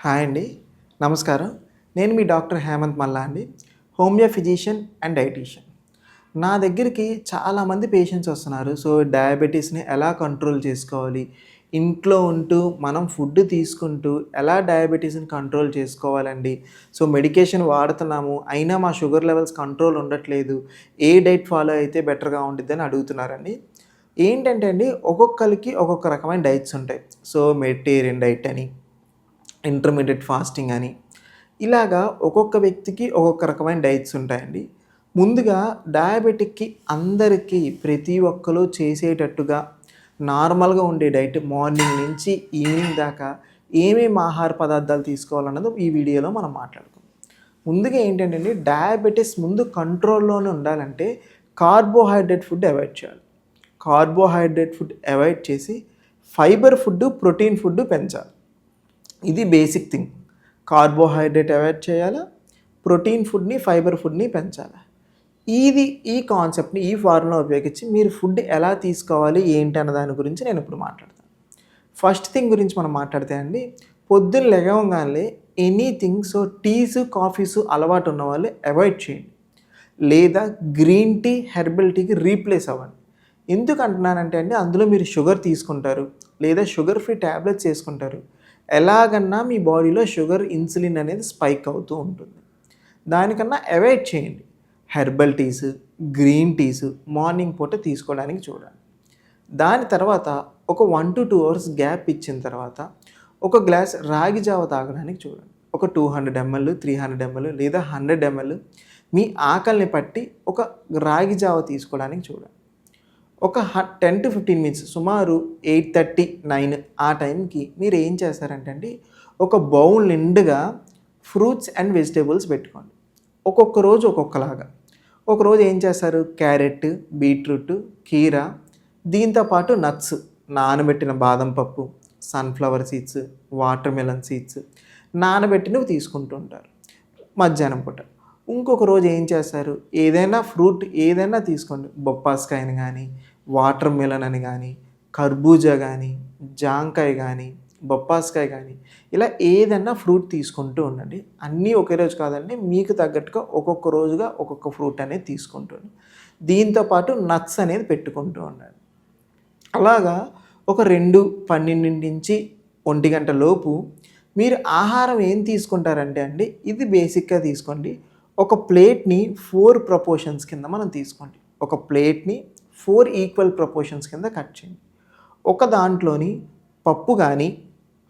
Hi అండి. నమస్కారం. నేను మీ డాక్టర్ హేమంత్ మల్లా అండి. Homeo physician and dietitian. నా దగ్గరికి చాలామంది పేషెంట్స్ వస్తున్నారు. సో డయాబెటీస్ని ఎలా కంట్రోల్ చేసుకోవాలి? ఇంట్లో ఉంటూ మనం ఫుడ్ తీసుకుంటూ ఎలా డయాబెటీస్ని కంట్రోల్ చేసుకోవాలండి? సో మెడికేషన్ వాడుతున్నాము. అయినా మా షుగర్ లెవెల్స్ కంట్రోల్ ఉండట్లేదు. ఏ డైట్ ఫాలో అయితే బెటర్గా ఉంటుంది అని అడుగుతున్నారండి. ఏంటంటే అండి ఒక్కొక్కరికి ఒక్కొక్క రకమైన డైట్స్ ఉంటాయి. సో మెడిటేరియన్ డైట్ అని ఇంటర్మీడియట్ ఫాస్టింగ్ అని. ఇలాగా ఒక్కొక్క వ్యక్తికి ఒక్కొక్క రకమైన డైట్స్ ఉంటాయండి. ముందుగా డయాబెటిక్కి అందరికీ ప్రతి ఒక్కరు చేసేటట్టుగా నార్మల్గా ఉండే డైట్ మార్నింగ్ నుంచి ఈవినింగ్ దాకా ఏమేమి ఆహార పదార్థాలు తీసుకోవాలన్నది ఈ వీడియోలో మనం మాట్లాడుకుందాం. ముందుగా ఏంటంటే అండి డయాబెటీస్ ముందు కంట్రోల్లోనే ఉండాలంటే కార్బోహైడ్రేట్ ఫుడ్ అవాయిడ్ చేయాలి. కార్బోహైడ్రేట్ ఫుడ్ అవాయిడ్ చేసి ఫైబర్ ఫుడ్ ప్రోటీన్ ఫుడ్ పెంచాలి. ఇది బేసిక్ థింగ్ కార్బోహైడ్రేట్ అవాయిడ్ చేయాలా? ప్రోటీన్ ఫుడ్ని ఫైబర్ ఫుడ్ని పెంచాలి? ఇది ఈ కాన్సెప్ట్ని ఈ ఫార్ములా ఉపయోగించి మీరు ఫుడ్ ఎలా తీసుకోవాలి ఏంటి అన్న దాని గురించి నేను ఇప్పుడు మాట్లాడతాను. ఫస్ట్ థింగ్ గురించి మనం మాట్లాడితే అండి పొద్దున్న లెగవగానే ఎనీథింగ్ సో టీస్ కాఫీస్ అలవాటు ఉన్న వాళ్ళు అవాయిడ్ చేయండి. లేదా గ్రీన్ టీ హెర్బల్ టీకి రీప్లేస్ అవ్వండి. ఎందుకు అంటున్నానంటే అండి అందులో మీరు షుగర్ తీసుకుంటారు లేదా షుగర్ ఫ్రీ ట్యాబ్లెట్స్ వేసుకుంటారు ఎలాగన్నా మీ బాడీలో షుగర్ ఇన్సులిన్ అనేది స్పైక్ అవుతూ ఉంటుంది. దానికన్నా అవాయిడ్ చేయండి. Herbal teas green teas morning పూట తీసుకోవడానికి చూడండి. దాని తర్వాత ఒక one to two hours gap ఇచ్చిన తర్వాత ఒక గ్లాస్ రాగి జావ తాగడానికి చూడండి. ఒక two hundred ml three hundred ml లేదా హండ్రెడ్ ఎంఎల్ మీ ఆకలిని పట్టి ఒక రాగి జావ తీసుకోవడానికి చూడండి. ఒక టెన్ టు ఫిఫ్టీన్ మినిట్స్ సుమారు ఎయిట్ థర్టీ నైన్ ఆ టైంకి మీరు ఏం చేస్తారంటే అండి ఒక బౌల్ నిండుగా ఫ్రూట్స్ అండ్ వెజిటేబుల్స్ పెట్టుకోండి. ఒక్కొక్క రోజు ఒక్కొక్కలాగా. ఒక రోజు ఏం చేస్తారు? క్యారెట్ బీట్రూట్ కీర దీంతో పాటు నట్స్ నానబెట్టిన బాదం పప్పు sunflower seeds watermelon seeds నానబెట్టినవి తీసుకుంటూ ఉంటారు. మధ్యాహ్నం పూట. ఇంకొక రోజు ఏం చేస్తారు? ఏదైనా ఫ్రూట్ ఏదైనా తీసుకోండి. బొప్పాస్కాయని కానీ వాటర్ మిలన్ అని కానీ కర్బూజా కానీ జాంకాయ కానీ బొప్పాస్కాయ కానీ ఇలా ఏదైనా ఫ్రూట్ తీసుకుంటూ ఉండండి. అన్నీ ఒకే రోజు కాదండి మీకు తగ్గట్టుగా ఒక్కొక్క రోజుగా ఒక్కొక్క ఫ్రూట్ అనేది తీసుకుంటుంది దీంతో పాటు నట్స్ అనేది పెట్టుకుంటూ ఉండండి. అలాగా ఒక రెండు పన్నెండు నుంచి ఒంటి గంట లోపు మీరు ఆహారం ఏం తీసుకుంటారంటే అండి ఇది బేసిక్గా తీసుకోండి. ఒక ప్లేట్ని ఫోర్ ప్రపోర్షన్స్ కింద మనం తీసుకోండి. ఒక ప్లేట్ని ఫోర్ ఈక్వల్ ప్రపోర్షన్స్ కింద కట్ చేయండి. ఒక దాంట్లోని పప్పు కానీ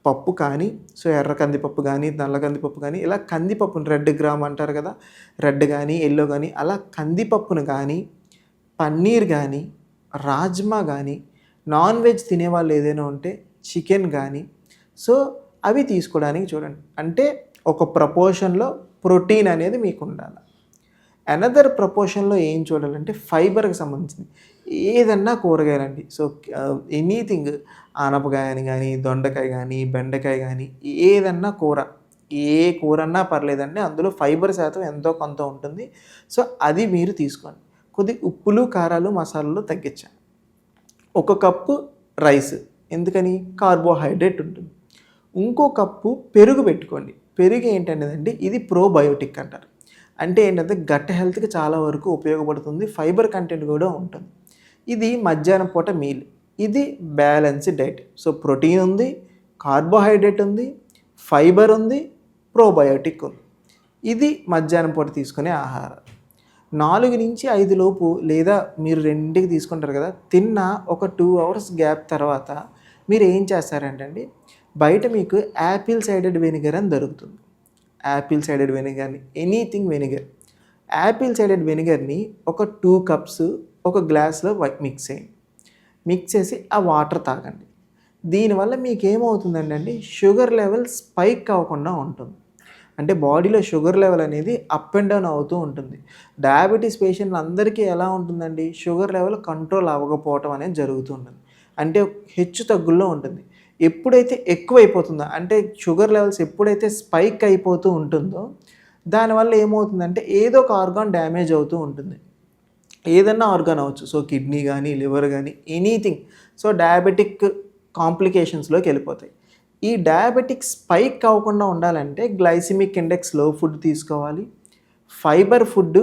పప్పు కానీ సో ఎర్ర కందిపప్పు కానీ నల్ల కందిపప్పు కానీ ఇలా కందిపప్పును రెడ్ గ్రామ్ అంటారు కదా రెడ్ కానీ ఎల్లో కానీ అలా కందిపప్పును కానీ పన్నీర్ కానీ రాజ్మా కానీ నాన్ వెజ్ తినేవాళ్ళు ఏదైనా ఉంటే చికెన్ కానీ సో అవి తీసుకోవడానికి చూడండి. అంటే ఒక ప్రపోర్షన్లో ప్రోటీన్ అనేది మీకు ఉండాలి అనదర్ ప్రపోర్షన్లో ఏం చూడాలంటే ఫైబర్కి సంబంధించింది. ఏదన్నా కూరగాయలండి సో ఎనీథింగ్ ఆనపకాయని కానీ దొండకాయ కానీ బెండకాయ కానీ ఏదన్నా కూర. ఏ కూర అన్నా పర్లేదండి. అందులో ఫైబర్ శాతం ఎంతో కొంత ఉంటుంది. సో అది మీరు తీసుకోండి. కొద్ది ఉప్పులు కారాలు మసాలాలు తగ్గించాలి ఒక కప్పు రైస్. ఎందుకని? కార్బోహైడ్రేట్ ఉంటుంది. ఇంకో కప్పు పెరుగు పెట్టుకోండి. పెరుగు ఏంటనేదండి ఇది ప్రోబయోటిక్ అంటారు. అంటే ఏంటంటే గట్ హెల్త్కి చాలా వరకు ఉపయోగపడుతుంది ఫైబర్ కంటెంట్ కూడా ఉంటుంది. ఇది మధ్యాహ్నం పూట మీల్ ఇది బ్యాలెన్స్డ్ డైట్ సో ప్రోటీన్ ఉంది కార్బోహైడ్రేట్ ఉంది ఫైబర్ ఉంది ప్రోబయోటిక్ ఉంది. ఇది మధ్యాహ్నం పూట తీసుకునే ఆహారం. నాలుగు నుంచి ఐదు లోపు లేదా మీరు రెండింటికి తీసుకుంటారు కదా తిన్న ఒక టూ అవర్స్ గ్యాప్ తర్వాత మీరు ఏం చేస్తారంటే అండి బయట మీకు యాపిల్ సైడెడ్ వెనిగర్ అని దొరుకుతుంది. యాపిల్ సైడెడ్ వెనిగర్ని ఎనీథింగ్ వెనిగర్. యాపిల్ సైడెడ్ వెనిగర్ని ఒక టూ కప్స్ ఒక గ్లాస్లో మిక్స్ చేయండి. మిక్స్ చేసి ఆ వాటర్ తాగండి. దీనివల్ల మీకు ఏమవుతుందండి అండి? షుగర్ లెవెల్ స్పైక్ అవ్వకుండా ఉంటుంది. అంటే బాడీలో షుగర్ లెవెల్ అనేది అప్ అండ్ డౌన్ అవుతూ ఉంటుంది. డయాబెటీస్ పేషెంట్లు అందరికీ ఎలా ఉంటుందండి? షుగర్ లెవెల్ కంట్రోల్ అవ్వకపోవటం అనేది జరుగుతుంటుంది అంటే హెచ్చు తగ్గుల్లో ఉంటుంది. ఎప్పుడైతే ఎక్కువైపోతుందో అంటే షుగర్ లెవెల్స్ ఎప్పుడైతే స్పైక్ అయిపోతూ ఉంటుందో దానివల్ల ఏమవుతుందంటే ఏదో ఒక ఆర్గాన్ డ్యామేజ్ అవుతూ ఉంటుంది. ఏదన్నా ఆర్గాన్ అవ్వచ్చు. సో కిడ్నీ కానీ లివర్ కానీ ఎనీథింగ్. సో డయాబెటిక్ కాంప్లికేషన్స్లోకి వెళ్ళిపోతాయి. ఈ డయాబెటిక్ స్పైక్ అవ్వకుండా ఉండాలంటే గ్లైసిమిక్ ఇండెక్స్లో ఫుడ్ తీసుకోవాలి. Fibre food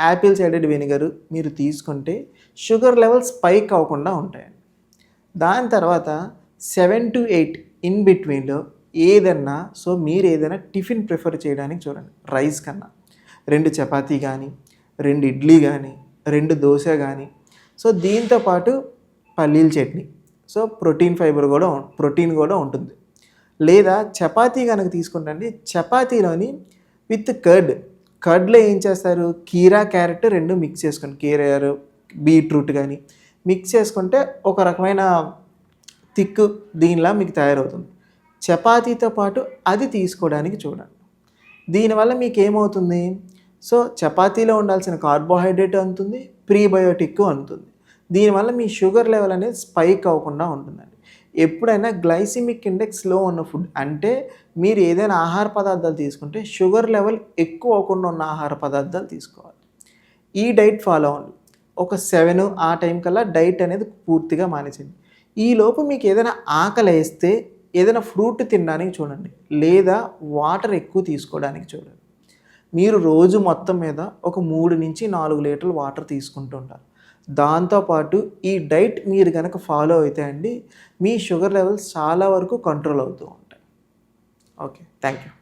apple cider vinegar మీరు తీసుకుంటే షుగర్ లెవెల్స్ స్పైక్ అవ్వకుండా ఉంటాయండి. దాని తర్వాత సెవెన్ టు ఎయిట్ ఇన్ బిట్వీన్లో ఏదన్నా సో మీరు ఏదైనా టిఫిన్ ప్రిఫర్ చేయడానికి చూడండి రైస్ కన్నా. రెండు చపాతీ కానీ రెండు ఇడ్లీ కానీ రెండు దోశ కానీ సో దీంతో పాటు పల్లీల చట్నీ. సో ప్రోటీన్ ఫైబర్ కూడా ప్రోటీన్ కూడా ఉంటుంది. లేదా చపాతీ కనుక తీసుకుంటండి చపాతీలోని విత్ కర్డ్. కర్డ్లో ఏం చేస్తారు? కీరా క్యారెట్ రెండు మిక్స్ చేసుకోండి కీరా బీట్రూట్ కానీ మిక్స్ చేసుకుంటే ఒక రకమైన థిక్ దీనిలా మీకు తయారవుతుంది. చపాతీతో పాటు అది తీసుకోవడానికి చూడండి. దీనివల్ల మీకు ఏమవుతుంది సో చపాతీలో ఉండాల్సిన కార్బోహైడ్రేట్ అందుతుంది ప్రీబయోటిక్ అందుతుంది. దీనివల్ల మీ షుగర్ లెవెల్ అనేది స్పైక్ అవ్వకుండా ఉంటుందండి. ఎప్పుడైనా గ్లైసిమిక్ ఇండెక్స్లో ఉన్న ఫుడ్ అంటే మీరు ఏదైనా ఆహార పదార్థాలు తీసుకుంటే షుగర్ లెవెల్ ఎక్కువ అవ్వకుండా ఉన్న ఆహార పదార్థాలు తీసుకోవాలి. ఈ డైట్ ఫాలో అవ్వండి. ఒక సెవెన్ ఆ టైం కల్లా డైట్ అనేది పూర్తిగా మానేసింది ఈ లోపు మీకు ఏదైనా ఆకలి వేస్తే ఏదైనా ఫ్రూట్ తినడానికి చూడండి లేదా వాటర్ ఎక్కువ తీసుకోవడానికి చూడండి. మీరు రోజు మొత్తం మీద ఒక మూడు నుంచి నాలుగు లీటర్లు వాటర్ తీసుకుంటూ ఉంటారు దాంతోపాటు ఈ డైట్ మీరు కనుక ఫాలో అయితే అండి మీ షుగర్ లెవెల్స్ చాలా వరకు కంట్రోల్ అవుతూ ఉంటాయి. Okay thank you